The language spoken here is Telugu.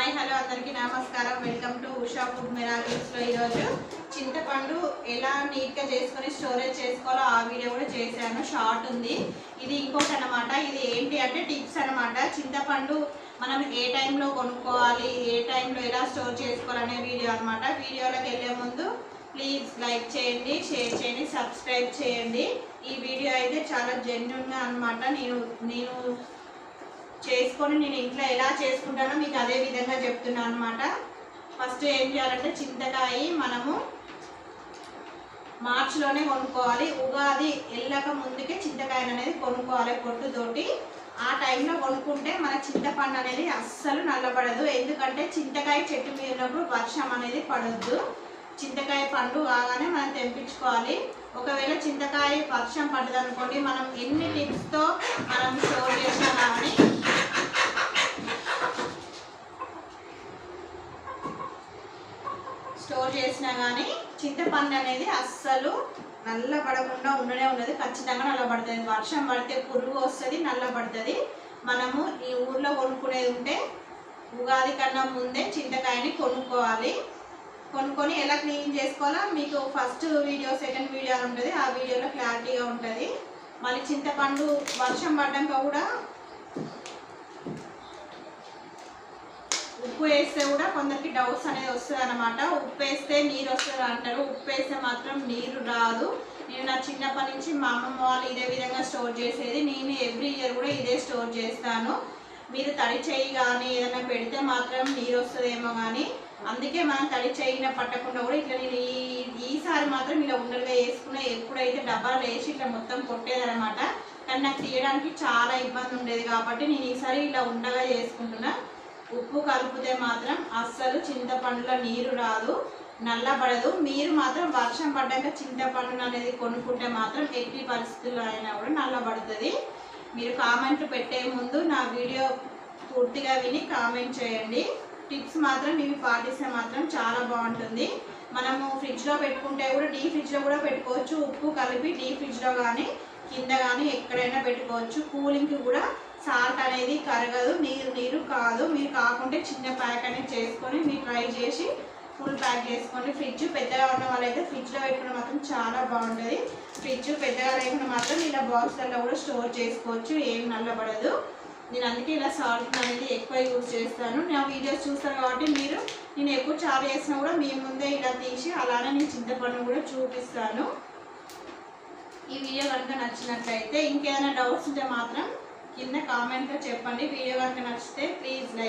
హాయ్ హలో అందరికీ నమస్కారం. వెల్కమ్ టు ఉషా ఫుడ్ మిరాకిల్స్లో ఈరోజు చింతపండు ఎలా నీట్గా చేసుకొని స్టోరేజ్ చేసుకోవాలో ఆ వీడియో కూడా చేశాను. షార్ట్ ఉంది. ఇది ఇంకోటి అనమాట ఇది ఏంటి అంటే టిప్స్ అనమాట చింతపండు మనం ఏ టైంలో కొనుక్కోవాలి ఏ టైంలో ఎలా స్టోర్ చేసుకోవాలనే వీడియో అనమాట వీడియోలోకి వెళ్ళే ముందు ప్లీజ్ లైక్ చేయండి షేర్ చేయండి సబ్స్క్రైబ్ చేయండి. ఈ వీడియో అయితే చాలా జెన్యున్గా అనమాట నేను నేను చేసుకొని నేను ఇంట్లో ఎలా చేసుకుంటానో మీకు అదే విధంగా చెప్తున్నాను అనమాట ఫస్ట్ ఏం చేయాలంటే చింతకాయ మనము మార్చిలోనే కొనుక్కోవాలి. ఉగాది వెళ్ళక ముందుకే చింతకాయ అనేది కొనుక్కోవాలి పొట్టుతోటి ఆ టైంలో కొనుక్కుంటే మన చింతపండు అనేది అస్సలు నల్లబడదు. ఎందుకంటే చింతకాయ చెట్టు మీద ఉన్నప్పుడు వర్షం అనేది పడొద్దు. చింతకాయ పండు కాగానే మనం తెంపించుకోవాలి. ఒకవేళ చింతకాయ వర్షం పడ్డదనుకోండి మనం ఎన్ని టిప్స్తో మనం స్టోర్ చేసినా కానీ స్టోర్ చేసినా కానీ చింతపండు అనేది అస్సలు నల్ల పడకుండా ఉండనే ఉన్నది ఖచ్చితంగా నల్లబడుతుంది. వర్షం పడితే పురుగు వస్తుంది నల్లబడుతుంది. మనము ఈ ఊర్లో కొనుక్కునేది ఉంటే ఉగాది కన్నా ముందే చింతకాయని కొనుక్కోవాలి. కొనుక్కొని ఎలా క్లీన్ చేసుకోవాలో మీకు ఫస్ట్ వీడియో సెకండ్ వీడియో ఉంటుంది. ఆ వీడియోలో క్లారిటీగా ఉంటుంది. మళ్ళీ చింతపండు వర్షం పడ్డాక కూడా ఉప్పు వేస్తే కూడా కొందరికి డౌట్స్ అనేది వస్తుంది అనమాట ఉప్పు వేస్తే నీరు వస్తుంది అంటారు. ఉప్పు వేస్తే మాత్రం నీరు రాదు. నేను నా చిన్నప్పటి నుంచి మా అమ్మమ్మ వాళ్ళు ఇదే విధంగా స్టోర్ చేసేది. నేను ఎవ్రీ ఇయర్ కూడా ఇదే స్టోర్ చేస్తాను. మీరు తడి చేయి కానీ ఏదైనా పెడితే మాత్రం నీరు వస్తుందేమో కానీ అందుకే మనం తడి చేయిన పట్టకుండా కూడా ఇట్లా నేను ఈ ఈసారి మాత్రం ఇలా ఉండలుగా వేసుకున్నా. ఎప్పుడైతే డబ్బాలు వేసి ఇట్లా మొత్తం కొట్టేదనమాట కానీ నాకు తీయడానికి చాలా ఇబ్బంది ఉండేది కాబట్టి నేను ఈసారి ఇలా ఉండగా చేసుకుంటున్నా. ఉప్పు కలిపితే మాత్రం అస్సలు చింతపండులో నీరు రాదు నల్లబడదు. మీరు మాత్రం వర్షం పడ్డాక చింతపండు అనేది కొనుక్కుంటే మాత్రం ఎట్టి పరిస్థితుల్లో అయినా కూడా నల్లబడుతుంది. మీరు కామెంట్లు పెట్టే ముందు నా వీడియో పూర్తిగా విని కామెంట్ చేయండి. టిప్స్ మాత్రం ఇవి పాటిస్తే మాత్రం చాలా బాగుంటుంది. మనము ఫ్రిడ్జ్లో పెట్టుకుంటే కూడా డీ ఫ్రిడ్జ్లో కూడా పెట్టుకోవచ్చు. ఉప్పు కలిపి డీ ఫ్రిడ్జ్లో కానీ కింద కానీ ఎక్కడైనా పెట్టుకోవచ్చు. కూలింగ్కి కూడా సాల్ట్ అనేది కరగదు నీరు నీరు కాదు. మీరు కాకుంటే చిన్న ప్యాక్ అనేది చేసుకొని మీరు ట్రై చేసి ఫుల్ ప్యాక్ చేసుకోండి. ఫ్రిడ్జ్ పెద్దగా ఉన్న వాళ్ళైతే ఫ్రిడ్జ్లో పెట్టుకున్న మాత్రం చాలా బాగుంటుంది. ఫ్రిడ్జ్ పెద్దగా లేకుండా మాత్రం ఇలా బాక్స్లలో కూడా స్టోర్ చేసుకోవచ్చు. ఏం నల్లబడదు. నేను అందుకే ఇలా సాల్ట్ అనేది ఎక్కువ యూజ్ చేస్తాను. నా వీడియోస్ చూస్తాను కాబట్టి మీరు నేను ఎక్కువ చారు చేసినా కూడా మీ ముందే ఇలా తీసి అలానే నేను చింతపండు కూడా చూపిస్తాను. ఈ వీడియో కనుక నచ్చినట్లయితే ఇంకేమైనా డౌట్స్ ఉంటే మాత్రం కింద కామెంట్లో చెప్పండి. వీడియో కనుక నచ్చితే ప్లీజ్ లైక్